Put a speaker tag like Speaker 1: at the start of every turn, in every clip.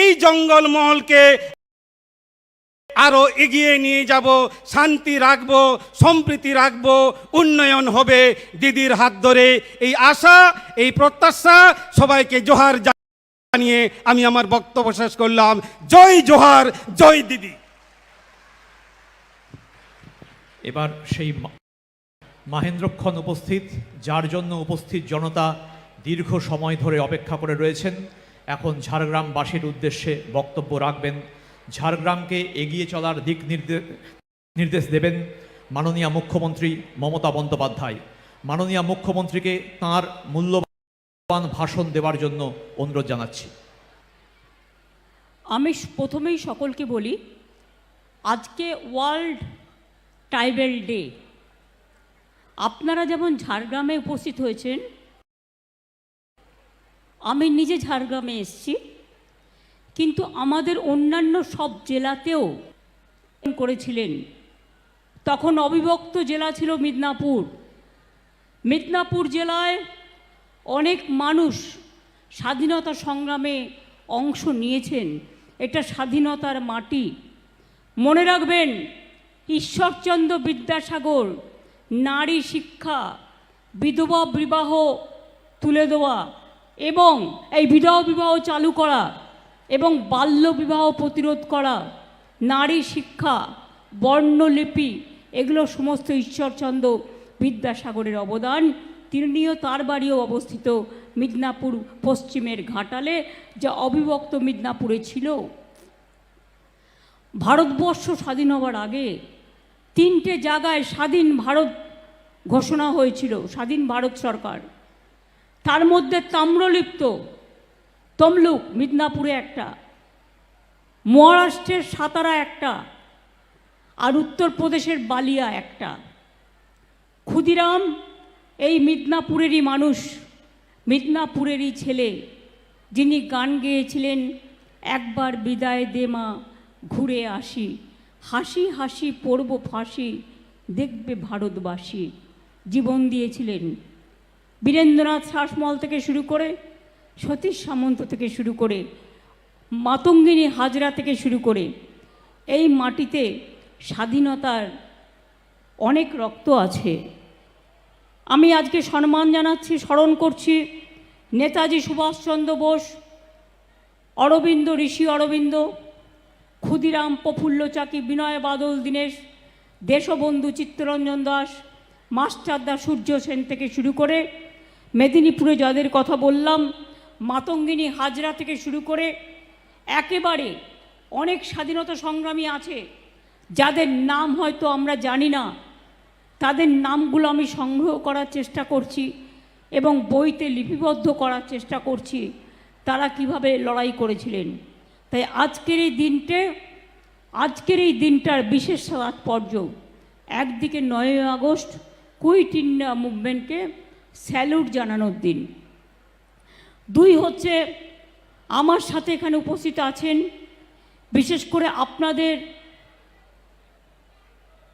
Speaker 1: এই জঙ্গলমহলকে আরও এগিয়ে নিয়ে যাব, শান্তি রাখব, সম্প্রীতি রাখব, উন্নয়ন হবে দিদির হাত ধরে। এই আশা, এই প্রত্যাশা সবাইকে জোহার জানিয়ে আমি আমার বক্তব্য শেষ করলাম। জয় জোহার, জয় দিদি।
Speaker 2: এবার সেই মাহেন্দ্রক্ষণ উপস্থিত, যার জন্য উপস্থিত জনতা দীর্ঘ সময় ধরে অপেক্ষা করে রয়েছেন। এখন ঝাড়গ্রামবাসীর উদ্দেশ্যে বক্তব্য রাখবেন। ঝাড়গ্রামকে এগিয়ে চলার দিক নির্দেশ দেবেন মাননীয় মুখ্যমন্ত্রী মমতা বন্দ্যোপাধ্যায়। মাননীয় মুখ্যমন্ত্রীকে তাঁর মূল্যবান ভাষণ দেওয়ার জন্য অনুরোধ জানাচ্ছি।
Speaker 3: আমি প্রথমেই সকলকে বলি, আজকে ওয়ার্ল্ড ট্রাইবেল ডে। আপনারা যেমন ঝাড়গ্রামে উপস্থিত হয়েছেন আমি নিজে ঝাড়গ্রামে এসেছি, কিন্তু আমাদের অন্যান্য সব জেলাতেও করেছিলেন। তখন অবিভক্ত জেলা ছিল মিদনাপুর। মিদনাপুর জেলায় অনেক মানুষ স্বাধীনতা সংগ্রামে অংশ নিয়েছেন। এটা স্বাধীনতার মাটি। মনে রাখবেন, ঈশ্বরচন্দ্র বিদ্যাসাগর নারী শিক্ষা, বিধবা বিবাহ তুলে দেওয়া এবং এই বিধবা বিবাহ চালু করা এবং বাল্য বিবাহ প্রতিরোধ করা, নারী শিক্ষা, বর্ণলিপি, এগুলো সমস্ত ঈশ্বরচন্দ্র বিদ্যাসাগরের অবদান। তিনিও তার বাড়িও অবস্থিত মিদনাপুর পশ্চিমের ঘাটালে, যা অবিভক্ত মিদনাপুরে ছিল। ভারতবর্ষ স্বাধীন হওয়ার আগে তিনটে জায়গায় স্বাধীন ভারত ঘোষণা হয়েছিল, স্বাধীন ভারত সরকার। তার মধ্যে তাম্রলিপ্ত তমলুক মিদনাপুরে একটা, মহারাষ্ট্রের সাতারা একটা, আর উত্তরপ্রদেশের বালিয়া একটা। ক্ষুদিরাম, এই মিদনাপুরেরই মানুষ, মিদনাপুরেরই ছেলে। যিনি গান গেয়েছিলেন, একবার বিদায় দে মা, ঘুরে আসি। হাসি হাসি পড়ব ফাঁসি, দেখবে ভারতবাসী। জীবন দিয়েছিলেন বীরেন্দ্রনাথ শাসমল থেকে শুরু করে সতীশ সামন্ত থেকে শুরু করে মাতঙ্গিনী হাজরা থেকে শুরু করে এই মাটিতে স্বাধীনতার অনেক রক্ত আছে। আমি আজকে সম্মান জানাচ্ছি, স্মরণ করছি নেতাজি সুভাষচন্দ্র বোস, অরবিন্দ, ঋষি অরবিন্দ, ক্ষুদিরাম প্রফুল্ল চাকি বিনয় বাদল, দীনেশ, দেশবন্ধু চিত্তরঞ্জন দাস, মাস্টারদা সূর্য সেন থেকে শুরু করে মেদিনীপুরে যাদের কথা বললাম, মাতঙ্গিনী হাজরা থেকে শুরু করে একেবারে অনেক স্বাধীনতা সংগ্রামী আছে, যাদের নাম হয়তো আমরা জানি না, তাদের নামগুলো আমি সংগ্রহ করার চেষ্টা করছি এবং বইতে লিপিবদ্ধ করার চেষ্টা করছি, তারা কীভাবে লড়াই করেছিলেন। তাই আজকের এই দিনটে, আজকের এই দিনটার বিশেষ তাৎপর্য একদিকে নয়ই আগস্ট কুইট ইন্ডিয়া মুভমেন্টকে স্যালুট জানানোর দিন। দুই হচ্ছে, আমার সাথে এখানে উপস্থিত আছেন, বিশেষ করে আপনাদের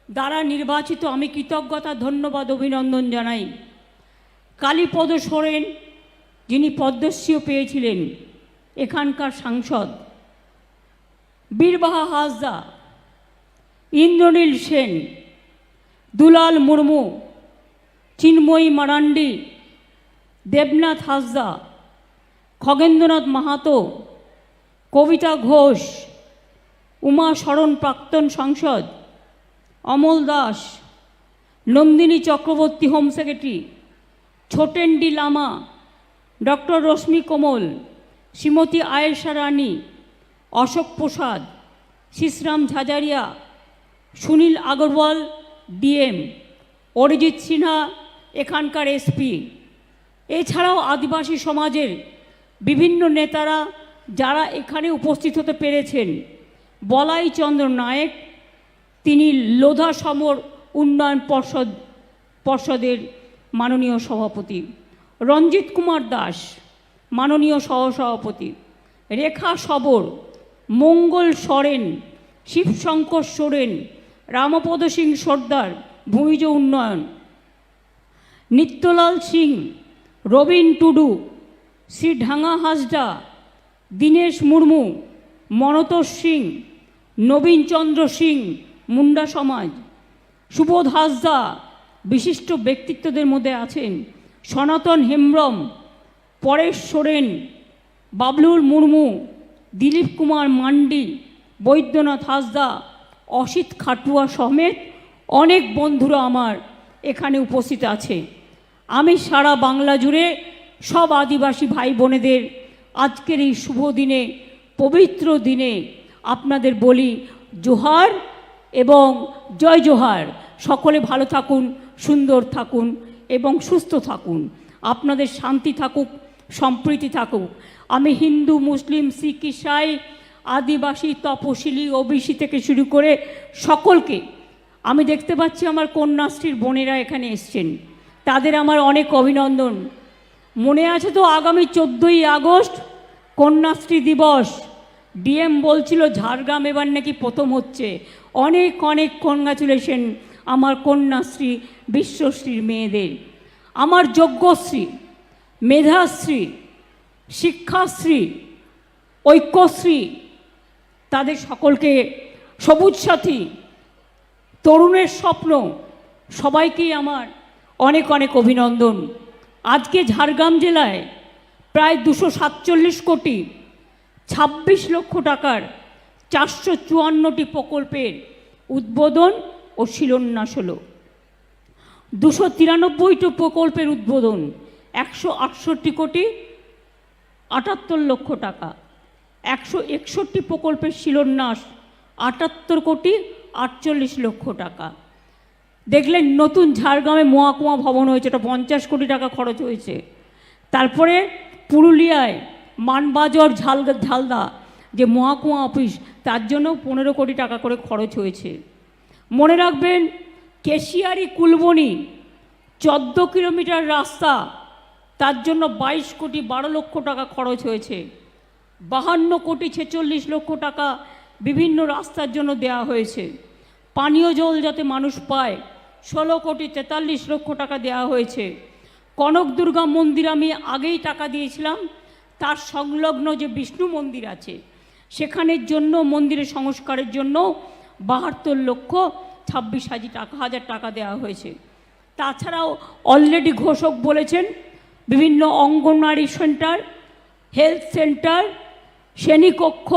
Speaker 3: দ্বারা নির্বাচিত আমি কৃতজ্ঞতা, ধন্যবাদ, অভিনন্দন জানাই। কালীপদ সোরেন, যিনি পদ্মশ্রীও পেয়েছিলেন এখানকার সাংসদ। বীরবাহা হাসদা ইন্দ্রনীল সেন, দুলাল মুর্মু চিন্ময়ী মারান্ডি, দেবনাথ হাসদা, খগেন্দ্রনাথ মাহাতো, কবিতা ঘোষ, উমা শরণ প্রাক্তন সাংসদ, Amal Das, Nandini Chakraborty home secretary, ছোটেন্ডি Lama, doctor Rashmi Komal, Shrimati Ayesha Rani, Ashok Prasad, Shishram Jhajharia, Sunil Agarwal, DM, Arijit Sinha এখানকার এসপি। এছাড়াও আদিবাসী সমাজের বিভিন্ন নেতারা যারা এখানে উপস্থিত হতে পেরেছেন। বলাই চন্দ্র নায়েক, তিনি লোধা সমর উন্নয়ন পর্ষদ, পর্ষদের মাননীয় সভাপতি। রঞ্জিত কুমার দাস, মাননীয় সহসভাপতি। রেখা সবর, মঙ্গল সরেন, শিবশঙ্কর সোরেন, রামপদ সিং সর্দার, ভূমিজ উন্নয়ন। নিত্যলাল সিং, রবীন টুডু শ্রী ঢাঙ্গা হাসদা দীনেশ মুর্মু, মনতোষ সিং নবীনচন্দ্র সিং, মুন্ডা সমাজ। সুবোধ হাসদা বিশিষ্ট ব্যক্তিত্বদের মধ্যে আছেন সনাতন হেমব্রম, পরেশ সোরেন বাবলুল মুর্মু, দিলীপ কুমার মান্ডি, বৈদ্যনাথ হাসদা অসিত খাটুয়া সমেত অনেক বন্ধুরা আমার এখানে উপস্থিত আছে। আমি সারা বাংলা জুড়ে সব আদিবাসী ভাই বোনেদের আজকের এই শুভ দিনে, পবিত্র দিনে আপনাদের বলি জোহার এবং জয় জোহার। সকলে ভালো থাকুন, সুন্দর থাকুন এবং সুস্থ থাকুন। আপনাদের শান্তি থাকুক, সম্প্রীতি থাকুক। আমি হিন্দু, মুসলিম, শিখ, ইসাই, আদিবাসী, তপশিলি, ওবিসি থেকে শুরু করে সকলকে আমি দেখতে পাচ্ছি আমার কন্যাশ্রীর বোনেরা এখানে এসছেন। তাদের আমার অনেক অভিনন্দন। মনে আছে তো আগামী চোদ্দোই আগস্ট কন্যাশ্রী দিবস। ডিএম বলছিল, ঝাড়গ্রাম এবার নাকি প্রথম হচ্ছে। অনেক অনেক কনগ্রাচুলেশন আমার কন্যাশ্রী, বিশ্বশ্রীর মেয়েদের। আমার যজ্ঞশ্রী, মেধাশ্রী, শিক্ষাশ্রী, ঐক্যশ্রী, তাদের সকলকে সবুজ সাথী, তরুণের স্বপ্ন, সবাইকেই আমার অনেক অনেক অভিনন্দন। আজকে ঝাড়গ্রাম জেলায় প্রায় দুশো সাতচল্লিশ কোটি ছাব্বিশ লক্ষ টাকার চারশো চুয়ান্নটি প্রকল্পের উদ্বোধন ও শিলান্যাস হলো। দুশো তিরানব্বইটি প্রকল্পের উদ্বোধন একশো আটষট্টি কোটি আটাত্তর লক্ষ টাকা। একশো একষট্টি প্রকল্পের শিলান্যাস আটাত্তর কোটি আটচল্লিশ লক্ষ টাকা। দেখলেন নতুন ঝাড়গ্রামে মহাকুমা ভবন হয়েছে ওটা পঞ্চাশ কোটি টাকা খরচ হয়েছে। তারপরে পুরুলিয়ায় মানবাজার ঝাল, ঝালদা, যে মহাকুমা অফিস, তার জন্য পনেরো কোটি টাকা করে খরচ হয়েছে। মনে রাখবেন, কেশিয়ারি কুলবনি, চোদ্দ কিলোমিটার রাস্তা, তার জন্য বাইশ কোটি বারো লক্ষ টাকা খরচ হয়েছে। বাহান্ন কোটি ছেচল্লিশ লক্ষ টাকা বিভিন্ন রাস্তার জন্য দেয়া হয়েছে। পানীয় জল যাতে মানুষ পায়, ষোলো কোটি তেতাল্লিশ লক্ষ টাকা দেওয়া হয়েছে। কনক দুর্গা মন্দির আমি আগেই টাকা দিয়েছিলাম, তার সংলগ্ন যে বিষ্ণু মন্দির আছে, সেখানের জন্য, মন্দিরের সংস্কারের জন্য বাহাত্তর লক্ষ ছাব্বিশ হাজার টাকা হাজার টাকা দেওয়া হয়েছে। তাছাড়াও অলরেডি ঘোষক বলেছেন, বিভিন্ন অঙ্গনওয়াড়ি সেন্টার, হেলথ সেন্টার, শ্রেণীকক্ষ,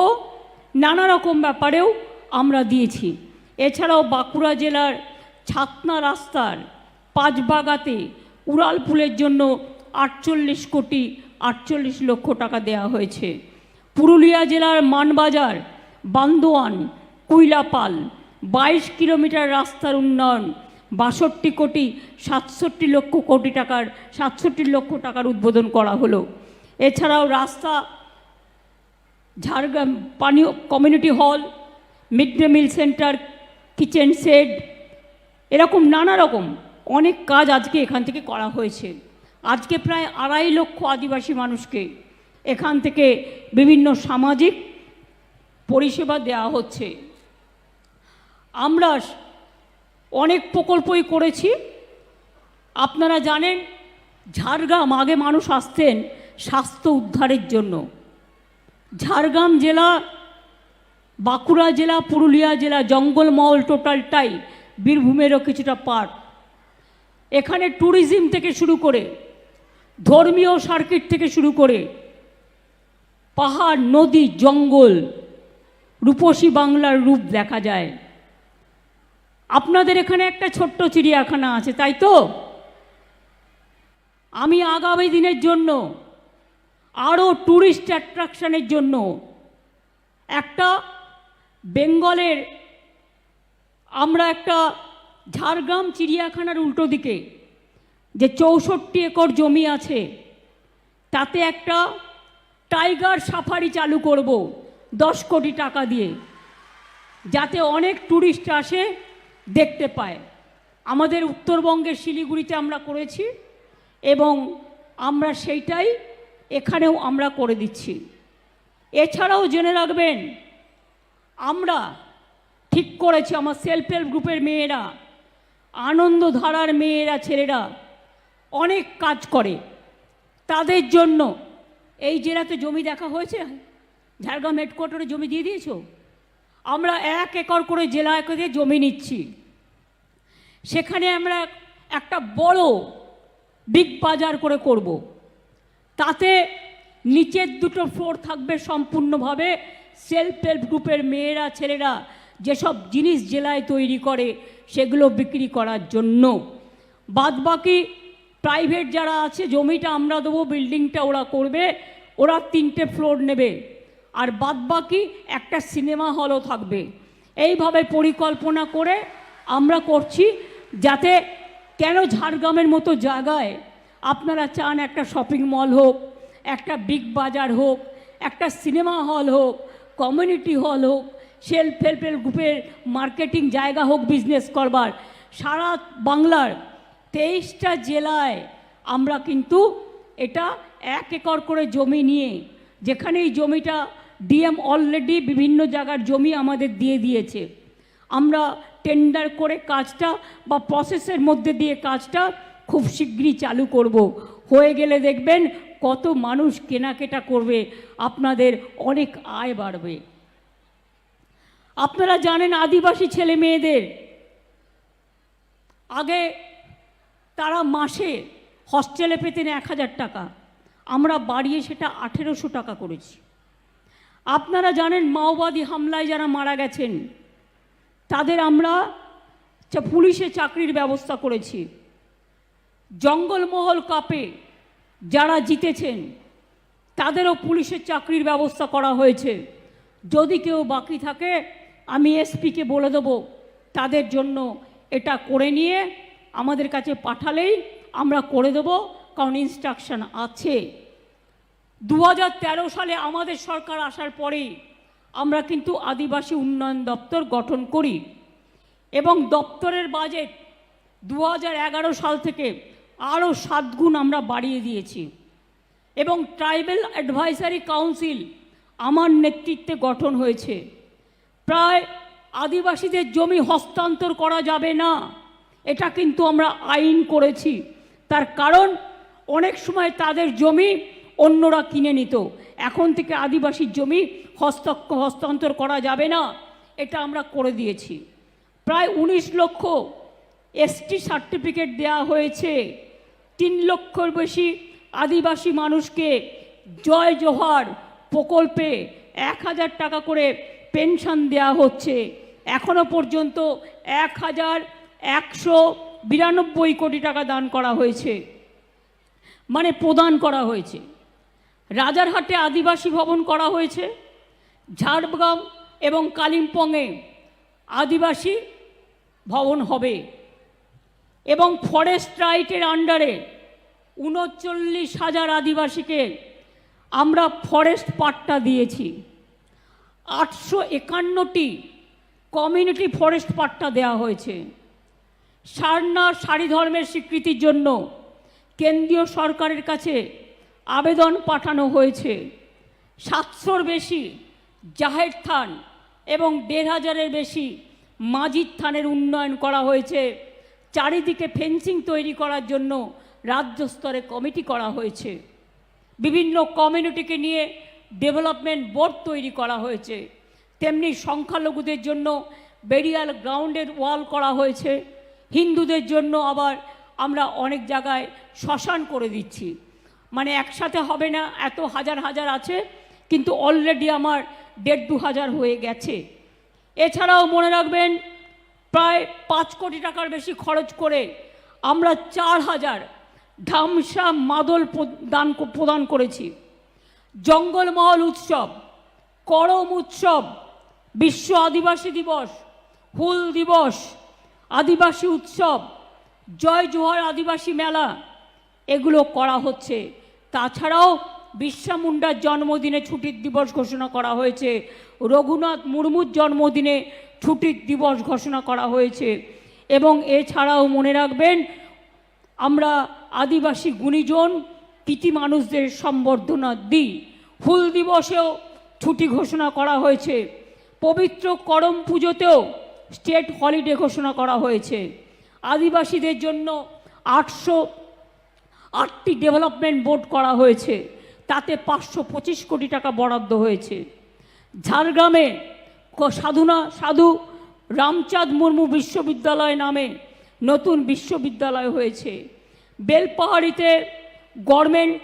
Speaker 3: নানা রকম ব্যাপারেও আমরা দিয়েছি। এছাড়াও বাঁকুড়া জেলার ছাতনা রাস্তার পাঁচবাগাতে উড়ালপুলের জন্য আটচল্লিশ কোটি আটচল্লিশ লক্ষ টাকা দেওয়া হয়েছে। পুরুলিয়া জেলার মানবাজার, বান্দোয়ান, কুইলাপাল, বাইশ কিলোমিটার রাস্তার উন্নয়ন, বাষট্টি কোটি সাতষট্টি লক্ষ কোটি টাকার, সাতষট্টি লক্ষ টাকার উদ্বোধন করা হলো। এছাড়াও রাস্তা, ঝাড়গ্রাম পানীয় community hall, mid day meal centre kitchen shed এরকম নানা রকম অনেক কাজ আজকে এখান থেকে করা হয়েছে। আজকে প্রায় আড়াই লক্ষ আদিবাসী মানুষকে এখান থেকে বিভিন্ন সামাজিক পরিষেবা দেওয়া হচ্ছে। আমরা অনেক প্রকল্পই করেছি। আপনারা জানেন, ঝাড়গ্রাম আগে মানুষ আসতেন স্বাস্থ্য উদ্ধারের জন্য। ঝাড়গ্রাম জেলা বাঁকুড়া জেলা, পুরুলিয়া জেলা জঙ্গলমহল টোটালটাই বীরভূমেরও কিছুটা পার্ট এখানে ট্যুরিজম থেকে শুরু করে, ধর্মীয় সার্কিট থেকে শুরু করে, পাহাড়, নদী, জঙ্গল, রূপসী বাংলার রূপ দেখা যায়। আপনাদের এখানে একটা ছোট্ট চিড়িয়াখানা আছে, তাই তো? আমি আগামী দিনের জন্য আরও ট্যুরিস্ট অ্যাট্রাকশানের জন্য একটা বেঙ্গলের, আমরা একটা ঝাড়গ্রাম চিড়িয়াখানার উল্টো দিকে যে চৌষট্টি একর জমি আছে, তাতে একটা টাইগার সাফারি চালু করব দশ কোটি টাকা দিয়ে, যাতে অনেক ট্যুরিস্ট আসে দেখতে পায়। আমাদের উত্তরবঙ্গের শিলিগুড়িতে আমরা করেছি এবং আমরা সেইটাই এখানেও আমরা করে দিচ্ছি। এছাড়াও জেনে রাখবেন আমরা ঠিক করেছি, আমার সেলফ হেল্প গ্রুপের মেয়েরা, আনন্দধারার মেয়েরা, ছেলেরা অনেক কাজ করে। তাদের জন্য এই জেলাতে জমি দেখা হয়েছে? ঝাড়গ্রাম হেডকোয়ার্টারে জমি দিয়ে দিয়েছ? আমরা এক একর করে জেলা একরে জমি নিচ্ছি। সেখানে আমরা একটা বড় বিগ বাজার করে করব। তাতে নিচের দুটো ফ্লোর থাকবে সম্পূর্ণভাবে সেলফ হেল্প গ্রুপের মেয়েরা, ছেলেরা যেসব জিনিস জেলায় তৈরি করে, সেগুলো বিক্রি করার জন্য। বাদবাকি প্রাইভেট যারা আছে, জমিটা আমরা দেবো বিল্ডিংটা ওরা করবে, ওরা তিনটে ফ্লোর নেবে। আর বাদবাকি একটা সিনেমা হলও থাকবে। এইভাবে পরিকল্পনা করে আমরা করছি, যাতে কেন ঝাড়গ্রামের মতো জায়গায় আপনারা চান একটা শপিং মল হোক, একটা বিগ বাজার হোক, একটা সিনেমা হল হোক কমিউনিটি হল হোক সেলফ হেল্প হেল্প গ্রুপের মার্কেটিং জায়গা হোক বিজনেস করবার, সারা বাংলার তেইশটা জেলায় আমরা কিন্তু এটা এক একর করে জমি নিয়ে যেখানে এই জমিটা ডিএম অলরেডি বিভিন্ন জায়গার জমি আমাদের দিয়ে দিয়েছে। আমরা টেন্ডার করে কাজটা বা প্রসেসের মধ্যে দিয়ে কাজটা খুব শীঘ্রই চালু করব। হয়ে গেলে দেখবেন কত মানুষ কেনাকেটা করবে, আপনাদের অনেক আয় বাড়বে। আপনারা জানেন আদিবাসী ছেলে মেয়েদের, আগে তারা মাসে হস্টেলে পেতেন এক হাজার টাকা, আমরা বাড়িয়ে সেটা আঠেরোশো টাকা করেছি। আপনারা জানেন মাওবাদী হামলায় যারা মারা গেছেন, তাদের আমরা পুলিশে চাকরির ব্যবস্থা করেছি। জঙ্গলমহল কাপে যারা জিতেছেন, তাদেরও পুলিশের চাকরির ব্যবস্থা করা হয়েছে। যদি কেউ বাকি থাকে, আমি এসপিকে বলে দেবো, তাদের জন্য এটা করে নিয়ে আমাদের কাছে পাঠালেই আমরা করে দেবো, কারণ ইনস্ট্রাকশন আছে। দু হাজার তেরো সালে আমাদের সরকার আসার পরেই আমরা কিন্তু আদিবাসী উন্নয়ন দপ্তর গঠন করি। এবং দপ্তরের বাজেট দু হাজার এগারো সাল থেকে আরও সাত গুণ আমরা বাড়িয়ে দিয়েছি। এবং ট্রাইবেল অ্যাডভাইসারি কাউন্সিল আমার নেতৃত্বে গঠন হয়েছে। প্রায় আদিবাসীদের জমি হস্তান্তর করা যাবে না, এটা কিন্তু আমরা আইন করেছি। তার কারণ, অনেক সময় তাদের জমি অন্যরা কিনে নিত। এখন থেকে আদিবাসীর জমি হস্ত, হস্তান্তর করা যাবে না, এটা আমরা করে দিয়েছি। প্রায় উনিশ লক্ষ এসটি সার্টিফিকেট দেওয়া হয়েছে। তিন লক্ষর বেশি আদিবাসী মানুষকে জয় জোহার প্রকল্পে এক হাজার টাকা করে পেনশন দেওয়া হচ্ছে। এখনও পর্যন্ত এক হাজার একশো বিরানব্বই কোটি টাকা দান করা হয়েছে। মানে প্রদান করা হয়েছে। রাজারহাটে আদিবাসী ভবন করা হয়েছে। ঝাড়গ্রাম এবং কালিম্পংয়ে আদিবাসী ভবন হবে। এবং ফরেস্ট রাইটের আন্ডারে উনচল্লিশ হাজার আদিবাসীকে আমরা ফরেস্ট পাট্টা দিয়েছি। আটশো একান্নটি কমিউনিটি ফরেস্ট পাট্টা দেওয়া হয়েছে। সারনা সারি ধর্মের স্বীকৃতির জন্য কেন্দ্রীয় সরকারের কাছে আবেদন পাঠানো হয়েছে। সাতশোর বেশি জাহের থান এবং দেড় হাজারের বেশি মাজিদ থানের উন্নয়ন করা হয়েছে। চারিদিকে ফেন্সিং তৈরি করার জন্য রাজ্য স্তরে কমিটি করা হয়েছে। বিভিন্ন কমিউনিটিকে নিয়ে ডেভেলপমেন্ট বোর্ড তৈরি করা হয়েছে। তেমনি সংখ্যালঘুদের জন্য বেরিয়াল গ্রাউন্ডের ওয়াল করা হয়েছে। হিন্দুদের জন্য আবার আমরা অনেক জায়গায় শ্মশান করে দিচ্ছি। মানে একসাথে হবে না, এত হাজার হাজার আছে, কিন্তু অলরেডি আমার দেড় দু হাজার হয়ে গেছে। এছাড়াও মনে রাখবেন প্রায় পাঁচ কোটি টাকার বেশি খরচ করে আমরা চার হাজার ধামসা মাদল দান প্রদান করেছি। জঙ্গলমহল উৎসব, করম উৎসব, বিশ্ব আদিবাসী দিবস, হুল দিবস, আদিবাসী উৎসব, জয় জোহার আদিবাসী মেলা, এগুলো করা হচ্ছে। তাছাড়াও বিরসা মুন্ডার জন্মদিনে ছুটির দিবস ঘোষণা করা হয়েছে। রঘুনাথ মুর্মুর জন্মদিনে ছুটির দিবস ঘোষণা করা হয়েছে। এবং এছাড়াও মনে রাখবেন, আমরা আদিবাসী গুণীজন কৃতি মানুষদের সম্বর্ধনা দিই। ফুল দিবসেও ছুটি ঘোষণা করা হয়েছে। পবিত্র করম পুজোতেও স্টেট হলিডে ঘোষণা করা হয়েছে। আদিবাসীদের জন্য আটশো আটটি ডেভেলপমেন্ট বোর্ড করা হয়েছে। তাতে পাঁচশো পঁচিশ কোটি টাকা বরাদ্দ হয়েছে। ঝাড়গ্রামে সাধুনা, সাধু রামচাঁদ মুর্মু বিশ্ববিদ্যালয় নামে নতুন বিশ্ববিদ্যালয় হয়েছে। বেলপাহাড়িতে গভর্নমেন্ট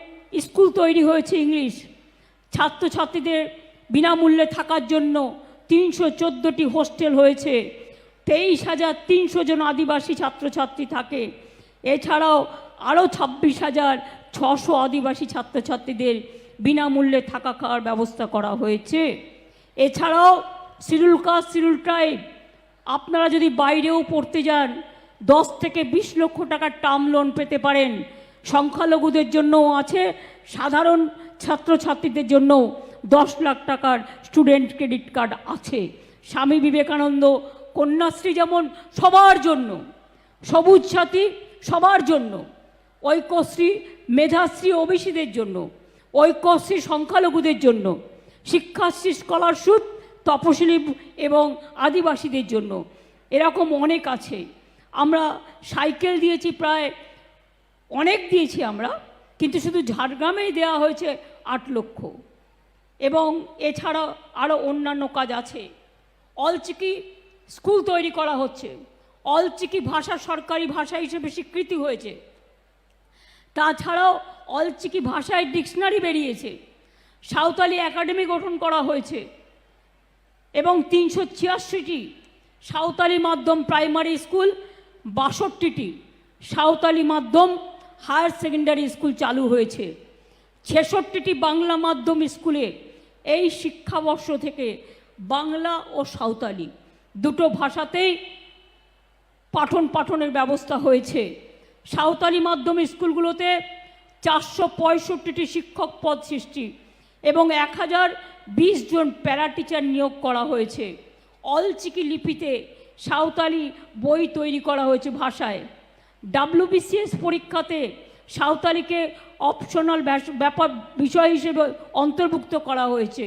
Speaker 3: স্কুল তৈরি হয়েছে ইংলিশ। ছাত্রছাত্রীদের বিনামূল্যে থাকার জন্য তিনশো চোদ্দোটি হোস্টেল হয়েছে। তেইশ হাজার তিনশো জন আদিবাসী ছাত্রছাত্রী থাকে। এছাড়াও আরও ছাব্বিশ হাজার ছশো আদিবাসী ছাত্রছাত্রীদের বিনামূল্যে থাকা খাওয়ার ব্যবস্থা করা হয়েছে। এছাড়াও সিরুল কাস্ট সিরুল ট্রাইব, আপনারা যদি বাইরেও পড়তে যান, দশ থেকে বিশ লক্ষ টাকার টার্ম লোন পেতে পারেন। সংখ্যালঘুদের জন্যও আছে, সাধারণ ছাত্রছাত্রীদের জন্য দশ লাখ টাকার স্টুডেন্ট ক্রেডিট কার্ড আছে। স্বামী বিবেকানন্দ, কন্যাশ্রী যেমন সবার জন্য, সবুজ সাথী সবার জন্য। ঐক্যশ্রী মেধাশ্রী ওবিসিদের জন্য, ঐক্যশ্রী সংখ্যালঘুদের জন্য, শিক্ষাশ্রী স্কলারশিপ, তপশিলি এবং আদিবাসীদের জন্য। এরকম অনেক আছে। আমরা সাইকেল দিয়েছি প্রায়, অনেক দিয়েছি আমরা, কিন্তু শুধু ঝাড়গ্রামেই দেওয়া হয়েছে আট লক্ষ। এবং এছাড়া আরও অন্যান্য কাজ আছে। অলচিকি স্কুল তৈরি করা হচ্ছে। অলচিকি ভাষা সরকারি ভাষা হিসেবে স্বীকৃতি হয়েছে। তাছাড়াও অলচিকি ভাষায় ডিকশনারি বেরিয়েছে। সাঁওতালি একাডেমি গঠন করা হয়েছে এবং তিনশো ছিয়াশিটি সাঁওতালি মাধ্যম প্রাইমারি স্কুল, বাষট্টিটি সাঁওতালি মাধ্যম হায়ার সেকেন্ডারি স্কুল চালু হয়েছে। ছেষট্টিটি বাংলা মাধ্যম স্কুলে এই শিক্ষাবর্ষ থেকে বাংলা ও সাঁওতালি দুটো ভাষাতেই পাঠন পাঠনের ব্যবস্থা হয়েছে। সাঁওতালি মাধ্যম স্কুলগুলোতে চারশো পঁয়ষট্টিটি শিক্ষক পদ সৃষ্টি এবং এক হাজার বিশ জন প্যারা টিচার নিয়োগ করা হয়েছে। অলচিকি লিপিতে সাঁওতালি বই তৈরি করা হয়েছে ভাষায়। ডাব্লিউবিসিএস পরীক্ষাতে সাঁওতালিকে অপশনাল ব্যাপার বিষয় হিসেবে অন্তর্ভুক্ত করা হয়েছে।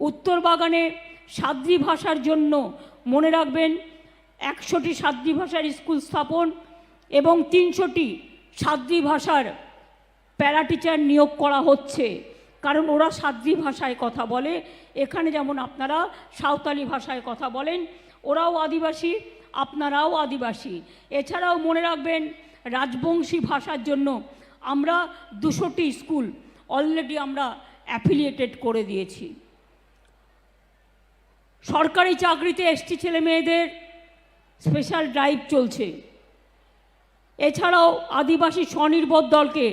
Speaker 3: উত্তর বাগানে সাদ্রি ভাষার জন্য মনে রাখবেন, একশোটি সাদ্রি ভাষার স্কুল স্থাপন এবং তিনশোটি সাদ্রি ভাষার প্যারা টিচার নিয়োগ করা হচ্ছে। কারণ ওরা সাদ্রি ভাষায় কথা বলে। এখানে যেমন আপনারা সাঁওতালি ভাষায় কথা বলেন, ওরাও আদিবাসী, আপনারাও আদিবাসী। এছাড়াও মনে রাখবেন, রাজবংশী ভাষার জন্য আমরা দুশোটি স্কুল অলরেডি আমরা অ্যাফিলিয়েটেড করে দিয়েছি। সরকারি চাকরিতে এসটি ছেলে মেয়েদের স্পেশাল ড্রাইভ চলছে। এছাড়াও আদিবাসী স্বনির্ভর দলকে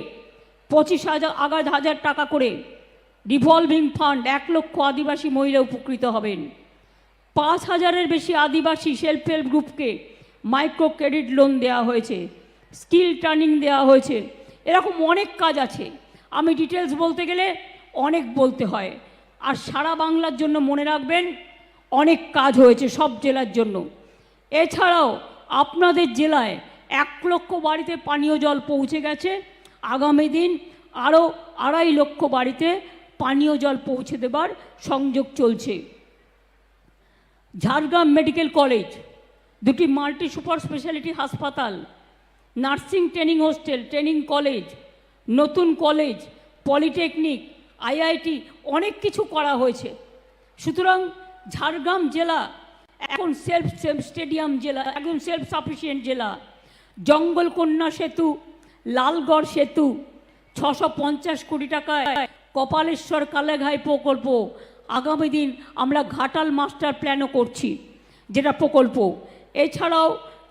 Speaker 3: পঁচিশ হাজার আগাজ হাজার টাকা করে রিভলভিং ফান্ড এক লক্ষ আদিবাসী মহিলা উপকৃত হবেন। পাঁচ হাজারের বেশি আদিবাসী সেলফ হেল্প গ্রুপকে মাইক্রো ক্রেডিট লোন দেওয়া হয়েছে, স্কিল ট্রেনিং দেওয়া হয়েছে, এরকম অনেক কাজ আছে। আমি ডিটেলস বলতে গেলে অনেক বলতে হয়। আর সারা বাংলার জন্য মনে রাখবেন, অনেক কাজ হয়েছে সব জেলার জন্য। এছাড়াও আপনাদের জেলায় এক লক্ষ বাড়িতে পানীয় জল পৌঁছে গেছে। আগামী দিন আরও আড়াই লক্ষ বাড়িতে পানীয় জল পৌঁছে দেবার সংযোগ চলছে। ঝাড়গ্রাম মেডিকেল কলেজ, দুটি মাল্টি সুপার স্পেশালিটি হাসপাতাল, nursing training hostel, training college, নতুন কলেজ, পলিটেকনিক, আইআইটি অনেক কিছু করা হয়েছে। সুতরাং ঝাড়গ্রাম জেলা, এখন সেলফ স্টেডিয়াম জেলা, এখন সেলফ সাফিসিয়েন্ট জেলা। জঙ্গলকন্যা সেতু, লালগড় সেতু, ছশো পঞ্চাশ কোটি টাকায় কপালেশ্বর কালেঘাই প্রকল্প। আগামী দিন আমরা ঘাটাল মাস্টার প্ল্যানও করছি, যেটা প্রকল্প। এছাড়াও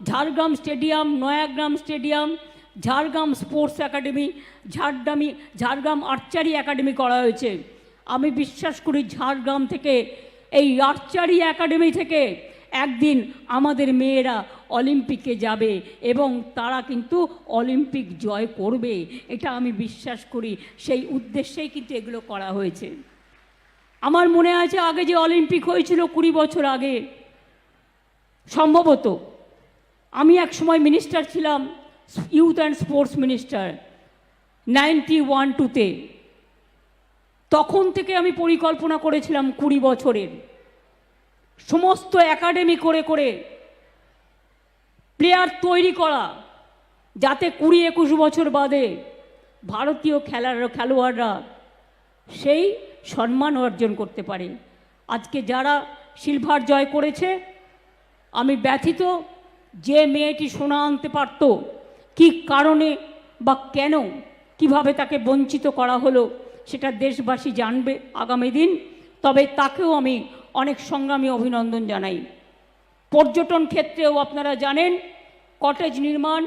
Speaker 3: Jhargram stadium, Nayagram stadium, Jhargram sports academy, ঝাড়গ্রামি, Jhargram archery academy করা হয়েছে। আমি বিশ্বাস করি ঝাড়গ্রাম থেকে, এই আর্চারি একাডেমি থেকে একদিন আমাদের মেয়েরা অলিম্পিকে যাবে এবং তারা কিন্তু অলিম্পিক জয় করবে। এটা আমি বিশ্বাস করি। সেই উদ্দেশ্যেই কিন্তু এগুলো করা হয়েছে। আমার মনে আছে আগে যে অলিম্পিক হয়েছিল কুড়ি বছর আগে। সম্ভবত। আমি এক সময় মিনিস্টার ছিলাম youth and sports minister ninety one টুতে তখন থেকে আমি পরিকল্পনা করেছিলাম কুড়ি বছরের। সমস্ত একাডেমি করে করে প্লেয়ার তৈরি করা, যাতে কুড়ি একুশ বছর বাদে ভারতীয় খেলার খেলোয়াড়রা সেই সম্মান অর্জন করতে পারে। আজকে যারা সিলভার জয় করেছে, আমি ব্যথিত যে মেয়েটি সোনা আনতে পারত, কী কারণে বা কেন, কীভাবে তাকে বঞ্চিত করা হলো, সেটা দেশবাসী জানবে আগামী দিন। তবে তাকেও আমি অনেক সংগ্রামী অভিনন্দন জানাই। পর্যটন ক্ষেত্রেও আপনারা জানেন, কটেজ নির্মাণ,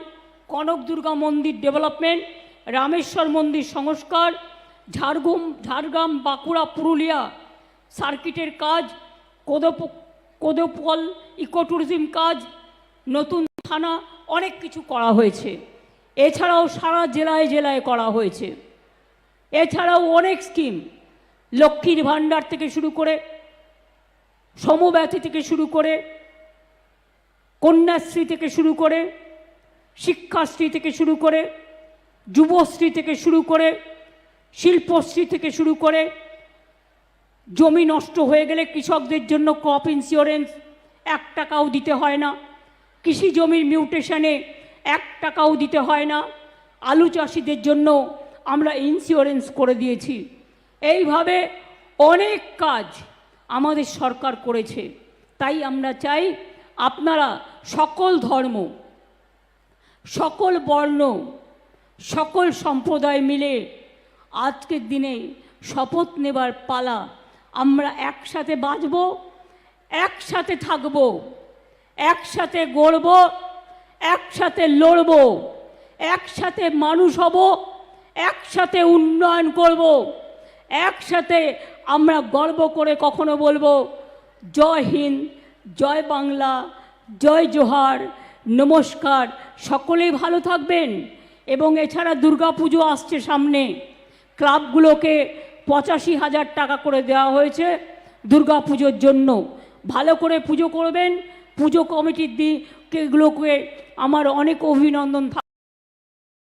Speaker 3: কনক দুর্গা মন্দির ডেভেলপমেন্ট, রামেশ্বর মন্দির সংস্কার, ঝাড়গ্রাম ঝাড়গ্রাম, বাঁকুড়া, পুরুলিয়া সার্কিটের কাজ, কোদপ, কোদপল ইকো ট্যুরিজম কাজ, নতুন থানা, অনেক কিছু করা হয়েছে। এছাড়াও সারা জেলায় জেলায় করা হয়েছে। এছাড়াও অনেক স্কিম লক্ষ্মীর ভাণ্ডার থেকে শুরু করে সমব্যথী থেকে শুরু করে, কন্যাশ্রী থেকে শুরু করে, শিক্ষাশ্রী থেকে শুরু করে, যুবশ্রী থেকে শুরু করে, শিল্পশ্রী থেকে শুরু করে, জমি নষ্ট হয়ে গেলে কৃষকদের জন্য ক্রপ ইন্স্যুরেন্স এক টাকাও দিতে হয় না। কৃষি জমির মিউটেশনে এক টাকাও দিতে হয় না। আলু চাষিদের জন্য আমরা ইন্স্যুরেন্স করে দিয়েছি। এইভাবে অনেক কাজ আমাদের সরকার করেছে। তাই আমরা চাই আপনারা সকল ধর্ম, সকল বর্ণ, সকল সম্প্রদায় মিলে আজকের দিনে শপথ নেবার পালা আমরা একসাথে বাঁচব, একসাথে থাকব, একসাথে গড়ব, একসাথে লড়ব, একসাথে মানুষ হব, একসাথে উন্নয়ন করব। একসাথে আমরা গর্ব করে কখনো বলব, জয় হিন্দ, জয় বাংলা, জয় জোহার, নমস্কার, সকলেই ভালো থাকবেন। এবং এছাড়া দুর্গাপুজো আসছে সামনে, ক্লাবগুলোকে পঁচাশি হাজার টাকা করে দেওয়া হয়েছে দুর্গাপুজোর জন্য। ভালো করে পুজো করবেন, পুজো কমিটির দিকে দিকগুলোকে আমার অনেক অভিনন্দন থাক